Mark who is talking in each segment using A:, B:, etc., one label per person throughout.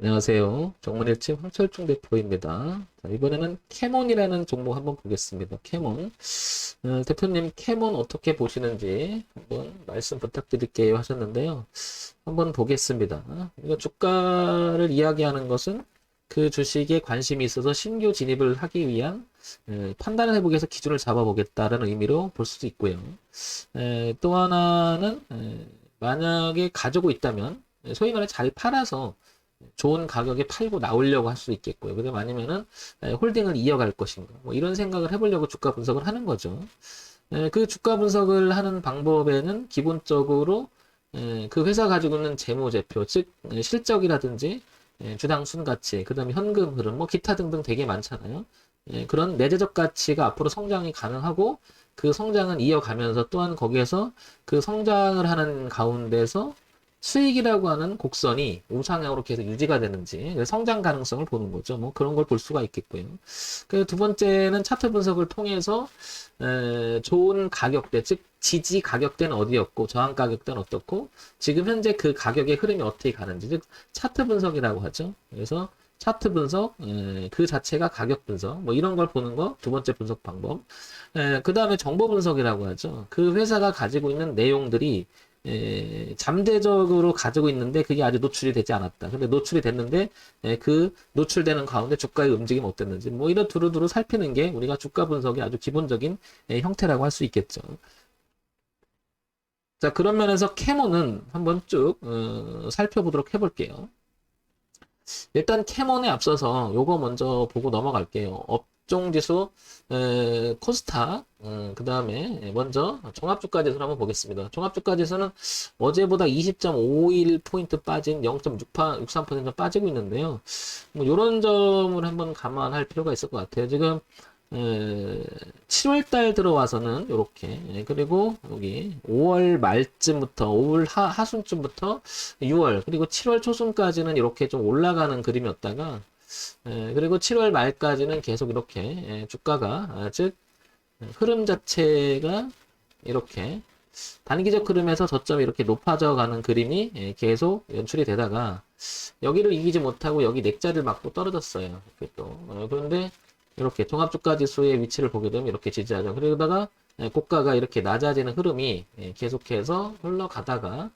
A: 안녕하세요. 정문일치 황철중 대표입니다. 자, 이번에는 캐몬이라는 종목 한번 보겠습니다. 캐몬. 어, 대표님, 캐몬 어떻게 보시는지 한번 말씀 부탁드릴게요 하셨는데요. 한번 보겠습니다. 이거 주가를 이야기하는 것은 그 주식에 관심이 있어서 신규 진입을 하기 위한 에, 판단을 해보기 위해서 기준을 잡아보겠다라는 의미로 볼 수도 있고요. 에, 또 하나는 에, 만약에 가지고 있다면 소위 말해 잘 팔아서 좋은 가격에 팔고 나오려고 할 수 있겠고요. 그다음 아니면은 에, 홀딩을 이어갈 것인가. 뭐 이런 생각을 해보려고 주가 분석을 하는 거죠. 에, 그 주가 분석을 하는 방법에는 기본적으로 에, 그 회사 가지고 있는 재무제표, 즉 에, 실적이라든지 에, 주당 순 가치, 그다음에 현금 흐름, 뭐 기타 등등 되게 많잖아요. 에, 그런 내재적 가치가 앞으로 성장이 가능하고 그 성장은 이어가면서 또한 거기에서 그 성장을 하는 가운데서 수익이라고 하는 곡선이 우상향으로 계속 유지가 되는지 성장 가능성을 보는 거죠. 뭐 그런 걸 볼 수가 있겠고요. 그두 번째는 차트 분석을 통해서 에, 좋은 가격대, 즉 지지 가격대는 어디였고 저항 가격대는 어떻고 지금 현재 그 가격의 흐름이 어떻게 가는지 즉 차트 분석이라고 하죠. 그래서 차트 분석, 에, 그 자체가 가격 분석, 뭐 이런 걸 보는 거 두 번째 분석 방법. 그 다음에 정보 분석이라고 하죠. 그 회사가 가지고 있는 내용들이 에, 잠재적으로 가지고 있는데 그게 아직 노출이 되지 않았다. 근데 노출이 됐는데 에, 그 노출되는 가운데 주가의 움직임이 어땠는지 뭐 이런 두루두루 살피는 게 우리가 주가 분석의 아주 기본적인 에, 형태라고 할 수 있겠죠. 자 그런 면에서 캐몬은 한번 쭉 어, 살펴보도록 해볼게요. 일단 캐몬에 앞서서 요거 먼저 보고 넘어갈게요. 업종지수 에, 코스타 그 다음에 먼저 종합주가지수를 한번 보겠습니다. 종합주가지수는 어제보다 20.51포인트 빠진 0.63% 빠지고 있는데요. 뭐 이런 점을 한번 감안할 필요가 있을 것 같아요. 지금 에, 7월달 들어와서는 이렇게 그리고 여기 5월 말쯤부터 5월 하, 하순쯤부터 6월 그리고 7월 초순까지는 이렇게 좀 올라가는 그림이었다가 에, 그리고 7월 말까지는 계속 이렇게 에, 주가가 아, 즉 흐름 자체가 이렇게 단기적 흐름에서 저점이 이렇게 높아져 가는 그림이 예, 계속 연출이 되다가 여기를 이기지 못하고 여기 넥자를 맞고 떨어졌어요. 또 어, 그런데 이렇게 종합주가지수의 위치를 보게 되면 이렇게 지지하죠. 그러다가 예, 고가가 이렇게 낮아지는 흐름이 예, 계속해서 흘러가다가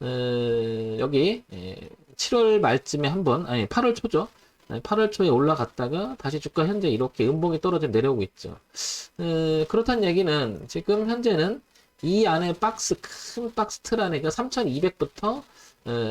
A: 어, 여기 7월 말쯤에 한번 아니 8월 초죠. 8월 초에 올라갔다가 다시 주가 현재 이렇게 음봉이 떨어져 내려오고 있죠. 에, 그렇다는 얘기는 지금 현재는 이 안에 박스 큰 박스 틀 안에 그 3,200부터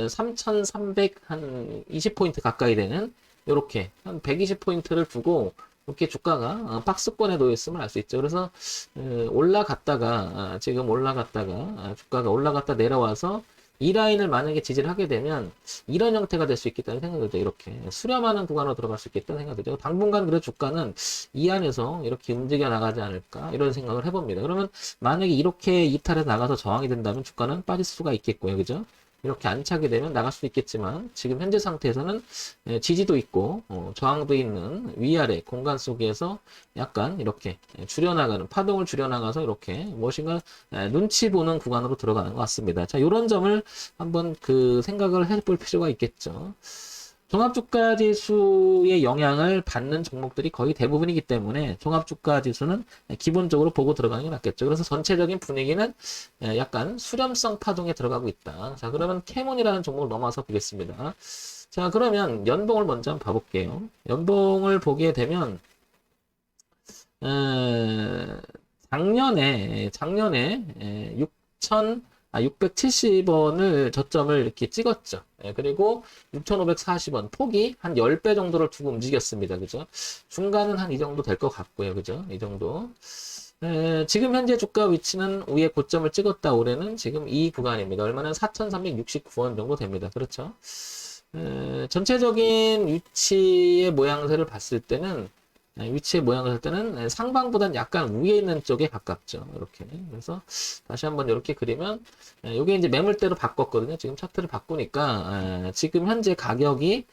A: 3,300 한 20포인트 가까이 되는 이렇게 한 120포인트를 두고 이렇게 주가가 어, 박스권에 놓여 있음을 알 수 있죠. 그래서 에, 올라갔다가 아, 지금 올라갔다가 아, 주가가 올라갔다 내려와서 이 라인을 만약에 지지를 하게 되면 이런 형태가 될 수 있겠다는 생각이 들죠. 이렇게 수렴하는 구간으로 들어갈 수 있겠다는 생각이 들죠. 당분간 그래 주가는 이 안에서 이렇게 움직여 나가지 않을까 이런 생각을 해봅니다. 그러면 만약에 이렇게 이탈해 나가서 저항이 된다면 주가는 빠질 수가 있겠고요. 그죠? 이렇게 안 차게 되면 나갈 수 있겠지만 지금 현재 상태에서는 예, 지지도 있고 어, 저항도 있는 위아래 공간 속에서 약간 이렇게 예, 줄여나가는 파동을 줄여나가서 이렇게 무엇인가 예, 눈치 보는 구간으로 들어가는 것 같습니다. 자, 이런 점을 한번 그 생각을 해볼 필요가 있겠죠. 종합주가지수의 영향을 받는 종목들이 거의 대부분이기 때문에 종합주가지수는 기본적으로 보고 들어가는 게 낫겠죠. 그래서 전체적인 분위기는 약간 수렴성 파동에 들어가고 있다. 자, 그러면 캐몬이라는 종목을 넘어서 보겠습니다. 자, 그러면 연봉을 먼저 한번 봐볼게요. 연봉을 보게 되면 에, 작년에 작년에 6천 아, 670원을 저점을 이렇게 찍었죠. 예, 그리고 6,540원 폭이 한 10배 정도를 두고 움직였습니다. 그죠? 중간은 한 이 정도 될 것 같고요. 그죠? 이 정도. 에, 지금 현재 주가 위치는 위에 고점을 찍었다 올해는 지금 이 구간입니다. 얼마나 4,369원 정도 됩니다. 그렇죠? 에, 전체적인 위치의 모양새를 봤을 때는 네, 위치의 모양을 할 때는 상방보다는 약간 위에 있는 쪽에 가깝죠. 이렇게. 그래서 다시 한번 이렇게 그리면 이게 이제 매물대로 바꿨거든요. 지금 차트를 바꾸니까 지금 현재 가격이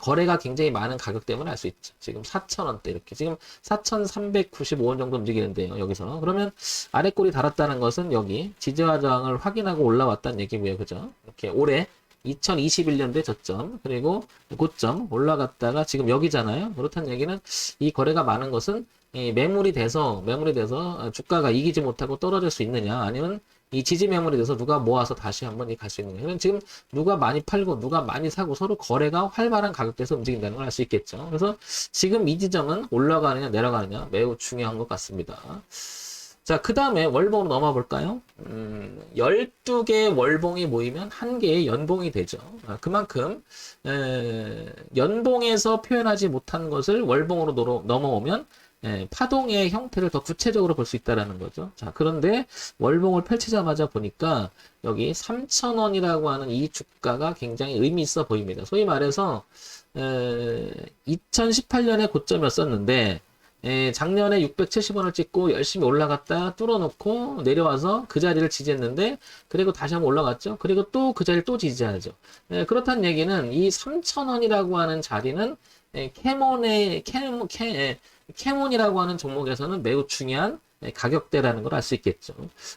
A: 거래가 굉장히 많은 가격 때문에 알 수 있죠. 지금 4,000원대 이렇게 지금 4,395원 정도 움직이는데요. 여기서 그러면 아래 꼴이 달았다는 것은 여기 지지와 저항을 확인하고 올라왔다는 얘기고요. 그죠? 이렇게 올해 2021년도에 저점 그리고 고점 올라갔다가 지금 여기잖아요. 그렇다는 얘기는 이 거래가 많은 것은 이 매물이 돼서 매물이 돼서 주가가 이기지 못하고 떨어질 수 있느냐 아니면 이 지지 매물이 돼서 누가 모아서 다시 한번 갈 수 있느냐. 그럼 지금 누가 많이 팔고 누가 많이 사고 서로 거래가 활발한 가격대에서 움직인다는 걸 알 수 있겠죠. 그래서 지금 이 지점은 올라가느냐 내려가느냐 매우 중요한 것 같습니다. 자, 그 다음에 월봉으로 넘어 볼까요? 음, 12개의 월봉이 모이면 한 개의 연봉이 되죠. 아, 그만큼, 에, 연봉에서 표현하지 못한 것을 월봉으로 노- 넘어오면 에, 파동의 형태를 더 구체적으로 볼 수 있다라는 거죠. 자, 그런데 월봉을 펼치자마자 보니까 여기 3,000원이라고 하는 이 주가가 굉장히 의미 있어 보입니다. 소위 말해서, 에, 2018년에 고점이었었는데, 에, 작년에 670원을 찍고 열심히 올라갔다 뚫어놓고 내려와서 그 자리를 지지했는데 그리고 다시 한번 올라갔죠. 그리고 또 그 자리를 또 지지하죠. 에, 그렇다는 얘기는 이 3,000원이라고 하는 자리는 에, 캐몬의 캐몬 캐, 에, 캐몬이라고 하는 종목에서는 매우 중요한 에, 가격대라는 걸 알 수 있겠죠.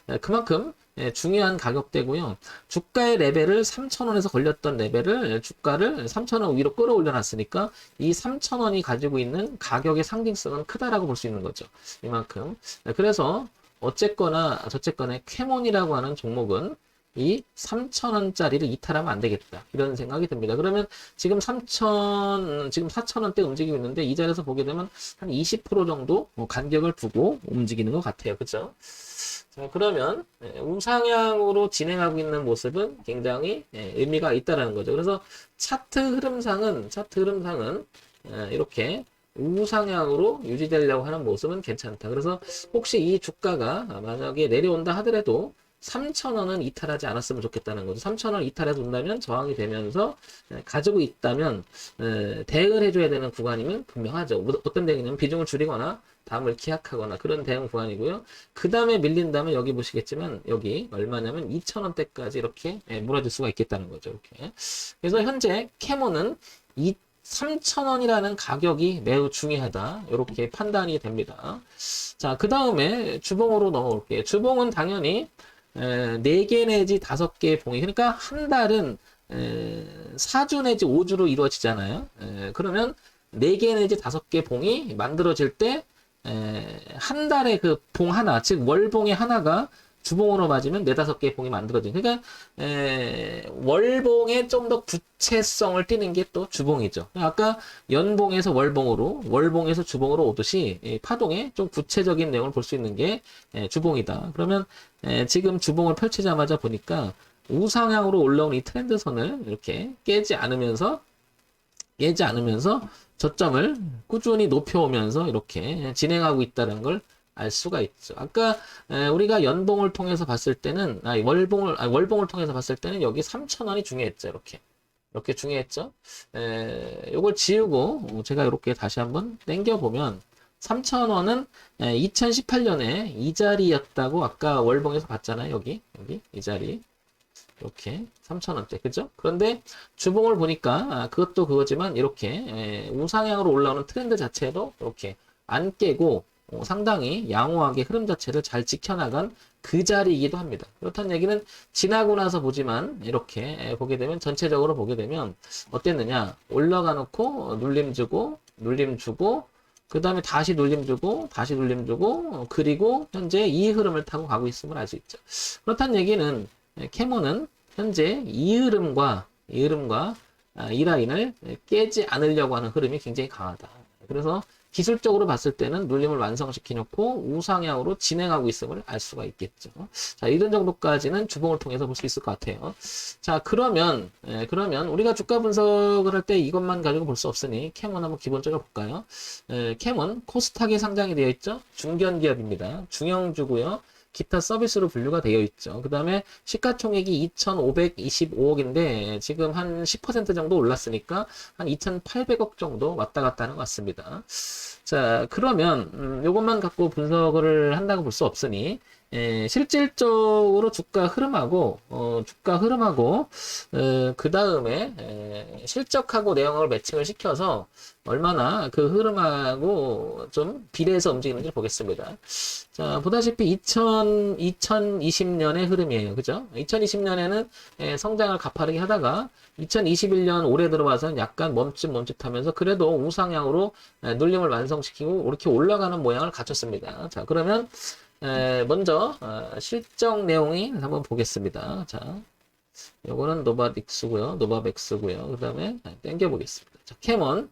A: 에, 그만큼 예, 중요한 가격대고요. 주가의 레벨을 3,000원에서 걸렸던 레벨을 주가를 3,000원 위로 끌어올려 놨으니까 이 3,000원이 가지고 있는 가격의 상징성은 크다라고 볼 수 있는 거죠. 이만큼. 네, 그래서 어쨌거나 저쨌거나 캐몬이라고 하는 종목은 이 3,000원짜리를 이탈하면 안 되겠다. 이런 생각이 듭니다. 그러면 지금 3,000, 지금 4,000원대 움직이고 있는데 이 자리에서 보게 되면 한 20% 정도 뭐 간격을 두고 움직이는 것 같아요. 그죠? 자, 그러면 예, 우상향으로 진행하고 있는 모습은 굉장히 예, 의미가 있다라는 거죠. 그래서 차트 흐름상은 차트 흐름상은 예, 이렇게 우상향으로 유지되려고 하는 모습은 괜찮다. 그래서 혹시 이 주가가 만약에 내려온다 하더라도 3,000원은 이탈하지 않았으면 좋겠다는 거죠. 3,000원 이탈해서 온다면 저항이 되면서 예, 가지고 있다면 에, 대응을 해줘야 되는 구간이면 분명하죠. 뭐, 어떤 대응이냐면 비중을 줄이거나 다음을 기약하거나 그런 대응 구간이고요. 그 다음에 밀린다면 여기 보시겠지만 여기 얼마냐면 2,000원대까지 이렇게 예, 몰아줄 수가 있겠다는 거죠. 이렇게. 그래서 현재 캐모는 이 3,000원이라는 가격이 매우 중요하다. 이렇게 판단이 됩니다. 자, 그 다음에 주봉으로 넘어올게요. 주봉은 당연히 에, 4개 내지 5개의 봉이 그러니까 한 달은 에, 4주 내지 5주로 이루어지잖아요. 에, 그러면 4개 내지 5개 봉이 만들어질 때 한 달에 그 봉 하나, 즉 월봉의 하나가 주봉으로 맞으면 네다섯 개의 봉이 만들어진. 그러니까 에, 월봉에 좀 더 구체성을 띠는 게 또 주봉이죠. 아까 연봉에서 월봉으로, 월봉에서 주봉으로 오듯이 이 파동에 좀 구체적인 내용을 볼 수 있는 게 에, 주봉이다. 그러면 에, 지금 주봉을 펼치자마자 보니까 우상향으로 올라온 이 트렌드선을 이렇게 깨지 않으면서 깨지 않으면서 저점을 꾸준히 높여오면서 이렇게 진행하고 있다는 걸 알 수가 있죠. 아까 에, 우리가 연봉을 통해서 봤을 때는 아니, 월봉을 아니, 월봉을 통해서 봤을 때는 여기 3,000원이 중요했죠. 이렇게 이렇게 중요했죠. 에, 요걸 지우고 제가 이렇게 다시 한번 당겨 보면 3,000원은 2018년에 이 자리였다고 아까 월봉에서 봤잖아요. 여기 여기 이 자리 이렇게 3,000원대 그죠? 그런데 주봉을 보니까 아, 그것도 그거지만 이렇게 에, 우상향으로 올라오는 트렌드 자체도 이렇게 안 깨고 어, 상당히 양호하게 흐름 자체를 잘 지켜나간 그 자리이기도 합니다. 그렇다는 얘기는 지나고 나서 보지만 이렇게 에, 보게 되면 전체적으로 보게 되면 어땠느냐 올라가 놓고 눌림 주고 눌림 주고 그 다음에 다시 눌림 주고 다시 눌림 주고 어, 그리고 현재 이 흐름을 타고 가고 있음을 알 수 있죠. 그렇다는 얘기는 에, 캐모는 현재 이 흐름과 이 흐름과 아, 이 라인을 깨지 않으려고 하는 흐름이 굉장히 강하다. 그래서 기술적으로 봤을 때는 눌림을 완성시켜 놓고 우상향으로 진행하고 있음을 알 수가 있겠죠. 자, 이런 정도까지는 주봉을 통해서 볼 수 있을 것 같아요. 자, 그러면 예, 그러면 우리가 주가 분석을 할 때 이것만 가지고 볼 수 없으니 캠은 한번 기본적으로 볼까요? 예, 캠은 코스닥에 상장이 되어 있죠. 중견 기업입니다. 중형주고요. 기타 서비스로 분류가 되어 있죠. 그 다음에 시가총액이 2,525억인데 지금 한 10% 정도 올랐으니까 한 2,800억 정도 왔다 갔다 하는 것 같습니다. 자, 그러면 음, 이것만 갖고 분석을 한다고 볼 수 없으니 에, 실질적으로 주가 흐름하고 어, 주가 흐름하고 그 다음에 실적하고 내용을 매칭을 시켜서 얼마나 그 흐름하고 좀 비례해서 움직이는지 보겠습니다. 자, 보다시피 2000, 2020년의 흐름이에요. 그죠? 2020년에는 성장을 가파르게 하다가 2021년 올해 들어와서는 약간 멈칫 멈칫하면서 그래도 우상향으로 에, 눌림을 완성시키고 이렇게 올라가는 모양을 갖췄습니다. 자, 그러면 에, 먼저 어, 실적 내용이 한번 보겠습니다. 자, 요거는 노바딕스고요. 노바백스고요. 그 다음에 땡겨 보겠습니다. 자, 캐먼.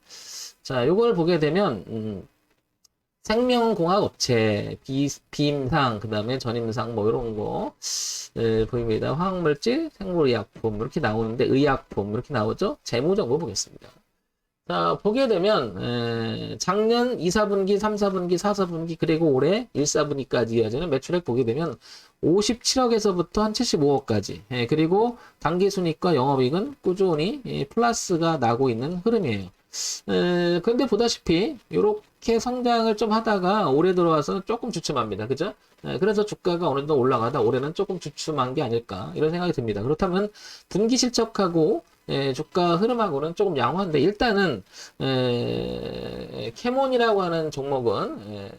A: 자, 요걸 보게 되면 음, 생명공학 업체, 비, 비임상, 그 다음에 전임상, 뭐, 이런 거, 에, 보입니다. 화학물질, 생물의약품, 이렇게 나오는데, 의약품, 이렇게 나오죠? 재무정보 보겠습니다. 자, 보게 되면, 에, 작년 2, 4분기, 3, 4분기, 4, 4분기, 그리고 올해 1, 4분기까지 이어지는 매출액 보게 되면, 57억에서부터 한 75억까지, 예, 그리고 당기순이익과 영업이익은 꾸준히 예, 플러스가 나고 있는 흐름이에요. 에, 근데 보다시피 이렇게 성장을 좀 하다가 올해 들어와서 조금 주춤합니다. 그죠? 에, 그래서 주가가 어느 정도 올라가다 올해는 조금 주춤한 게 아닐까 이런 생각이 듭니다. 그렇다면 분기 실적하고 에, 주가 흐름하고는 조금 양호한데 일단은 에, 캐몬이라고 하는 종목은 에,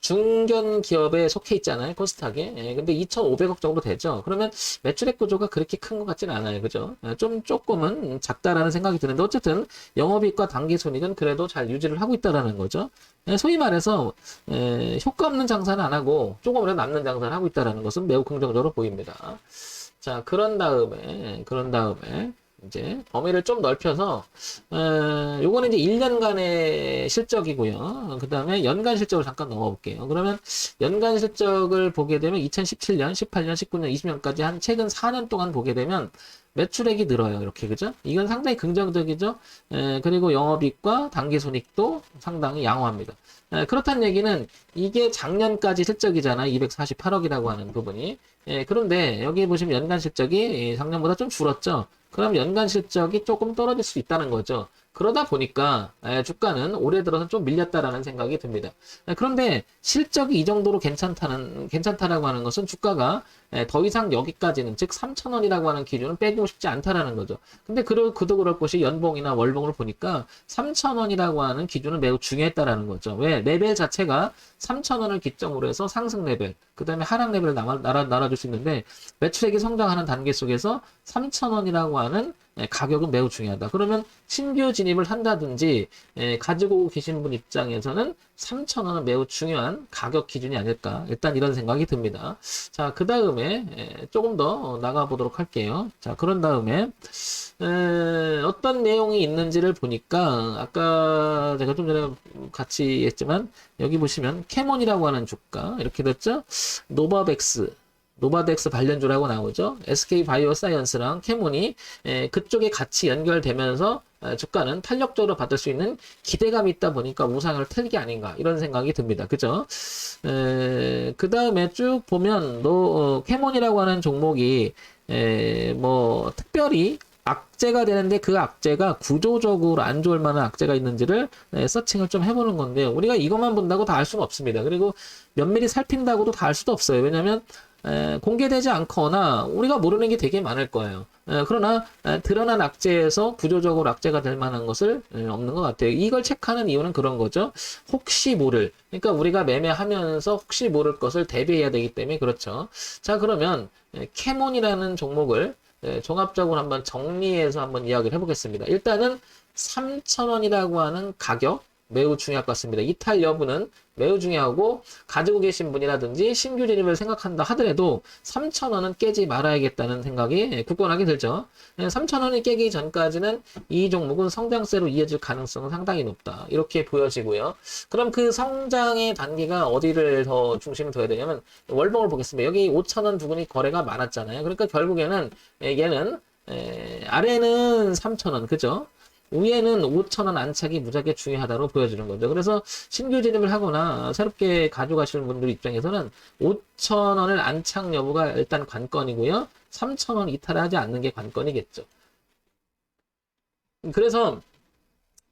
A: 중견 기업에 속해 있잖아요. 코스닥에. 예, 근데 2,500억 정도 되죠. 그러면 매출액 구조가 그렇게 큰 것 같지는 않아요. 그죠? 예, 좀 조금은 작다라는 생각이 드는데 어쨌든 영업이익과 당기순이익은 그래도 잘 유지를 하고 있다라는 거죠. 예, 소위 말해서 예, 효과 없는 장사는 안 하고 조금이라도 남는 장사를 하고 있다라는 것은 매우 긍정적으로 보입니다. 자, 그런 다음에 그런 다음에 이제 범위를 좀 넓혀서 어, 요거는 이제 1년간의 실적이고요. 그 다음에 연간 실적을 잠깐 넘어 볼게요. 그러면 연간 실적을 보게 되면 2017년, 18년, 19년, 20년까지 한 최근 4년 동안 보게 되면 매출액이 늘어요. 이렇게 그죠? 이건 상당히 긍정적이죠. 에, 그리고 영업이익과 당기순익도 상당히 양호합니다. 에, 그렇다는 얘기는 이게 작년까지 실적이잖아요. 248억이라고 하는 부분이. 에, 그런데 여기 보시면 연간 실적이 작년보다 좀 줄었죠. 그럼 연간 실적이 조금 떨어질 수 있다는 거죠. 그러다 보니까 주가는 올해 들어서 좀 밀렸다라는 생각이 듭니다. 그런데 실적이 이 정도로 괜찮다는 괜찮다라고 하는 것은 주가가 더 이상 여기까지는 즉 3,000원이라고 하는 기준을 빼고 싶지 않다라는 거죠. 근데 그, 그도 그럴 것이 연봉이나 월봉을 보니까 3,000원이라고 하는 기준은 매우 중요했다라는 거죠. 왜? 레벨 자체가 3,000원을 기점으로 해서 상승 레벨, 그 다음에 하락 레벨을 날아, 날아줄 수 있는데 매출액이 성장하는 단계 속에서 3,000원이라고 하는 가격은 매우 중요하다. 그러면 신규 진입을 한다든지 가지고 계신 분 입장에서는 3,000원은 매우 중요한 가격 기준이 아닐까. 일단 이런 생각이 듭니다. 자, 그 다음에 조금 더 나가 보도록 할게요. 자, 그런 다음에 어떤 내용이 있는지를 보니까 아까 제가 좀 전에 같이 했지만 여기 보시면 캐몬이라고 하는 주가 이렇게 됐죠? 노바백스 노바덱스 관련주라고 나오죠. SK 바이오사이언스랑 캐몬이 그쪽에 같이 연결되면서 주가는 탄력적으로 받을 수 있는 기대감이 있다 보니까 우상을 틀 게 아닌가 이런 생각이 듭니다. 그죠? 그 다음에 쭉 보면 노 어, 캐몬이라고 하는 종목이 에, 뭐 특별히 악재가 되는데 그 악재가 구조적으로 안 좋을 만한 악재가 있는지를 네, 서칭을 좀 해보는 건데 우리가 이것만 본다고 다 알 수는 없습니다. 그리고 면밀히 살핀다고도 다 알 수도 없어요. 왜냐하면 에, 공개되지 않거나 우리가 모르는 게 되게 많을 거예요. 에, 그러나 에, 드러난 악재에서 구조적으로 악재가 될 만한 것을 없는 것 같아요. 이걸 체크하는 이유는 그런 거죠. 혹시 모를. 그러니까 우리가 매매하면서 혹시 모를 것을 대비해야 되기 때문에 그렇죠. 자 그러면 캐몬이라는 종목을 종합적으로 한번 정리해서 한번 이야기를 해보겠습니다. 일단은 3,000원이라고 하는 가격 매우 중요할 것 같습니다. 이탈 여부는 매우 중요하고 가지고 계신 분이라든지 신규 진입을 생각한다 하더라도 3,000원은 깨지 말아야겠다는 생각이 굳건하게 들죠. 3,000원이 깨기 전까지는 이 종목은 성장세로 이어질 가능성은 상당히 높다. 이렇게 보여지고요. 그럼 그 성장의 단계가 어디를 더 중심을 둬야 되냐면 월봉을 보겠습니다. 여기 5,000원 부분이 거래가 많았잖아요. 그러니까 결국에는 얘는 아래는 3,000원, 그죠? 위에는 5천원 안착이 무지하게 중요하다고 보여주는 거죠. 그래서 신규 진입을 하거나 새롭게 가져가시는 분들 입장에서는 5천원을 안착 여부가 일단 관건이고요. 3천원 이탈을 하지 않는 게 관건이겠죠. 그래서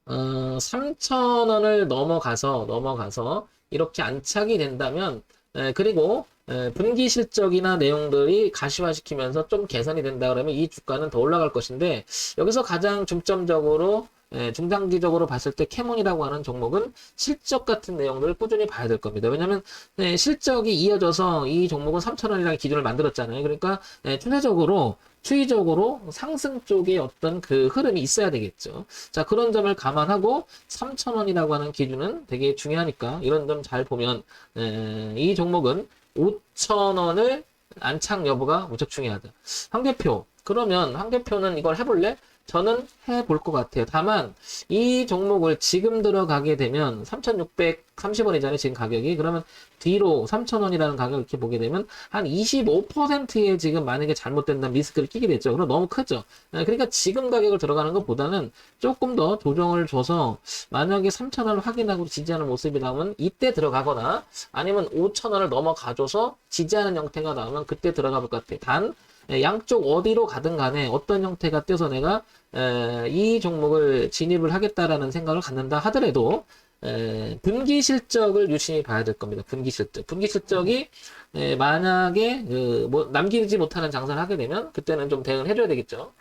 A: 어, 3천원을 넘어가서 넘어가서 이렇게 안착이 된다면 에, 그리고 에, 분기 실적이나 내용들이 가시화시키면서 좀 개선이 된다 그러면 이 주가는 더 올라갈 것인데 여기서 가장 중점적으로 예, 중장기적으로 봤을 때 캐몬이라고 하는 종목은 실적 같은 내용들을 꾸준히 봐야 될 겁니다. 왜냐하면 예, 실적이 이어져서 이 종목은 3,000원이라는 기준을 만들었잖아요. 그러니까 예, 추세적으로 추이적으로 상승 쪽에 어떤 그 흐름이 있어야 되겠죠. 자 그런 점을 감안하고 3,000원이라고 하는 기준은 되게 중요하니까 이런 점 잘 보면 예, 이 종목은 5,000원을 안착 여부가 무척 중요하다. 한계표 그러면 한계표는 이걸 해볼래? 저는 해볼 것 같아요. 다만 이 종목을 지금 들어가게 되면 3,630원 이잖아요. 지금 가격이. 그러면 뒤로 3,000원이라는 가격을 이렇게 보게 되면 한 25%의 지금 만약에 잘못된다면 리스크를 끼게 됐죠. 그럼 너무 크죠. 예, 그러니까 지금 가격을 들어가는 것보다는 조금 더 조정을 줘서 만약에 3,000원을 확인하고 지지하는 모습이 나오면 이때 들어가거나 아니면 5,000원을 넘어가줘서 지지하는 형태가 나오면 그때 들어가 볼 것 같아요. 단 예, 양쪽 어디로 가든 간에 어떤 형태가 떼서 내가 에, 이 종목을 진입을 하겠다라는 생각을 갖는다 하더라도 에, 분기 실적을 유심히 봐야 될 겁니다. 분기 실적. 분기 실적이 에, 만약에 그, 뭐 남기지 못하는 장사를 하게 되면 그때는 좀 대응을 해줘야 되겠죠.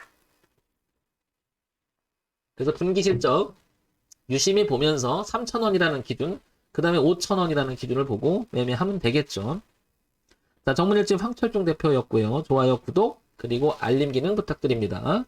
A: 그래서 분기 실적 유심히 보면서 3,000원이라는 기준, 그 다음에 5,000원이라는 기준을 보고 매매하면 되겠죠. 자, 정문일집 황철중 대표였고요. 좋아요, 구독, 그리고 알림 기능 부탁드립니다.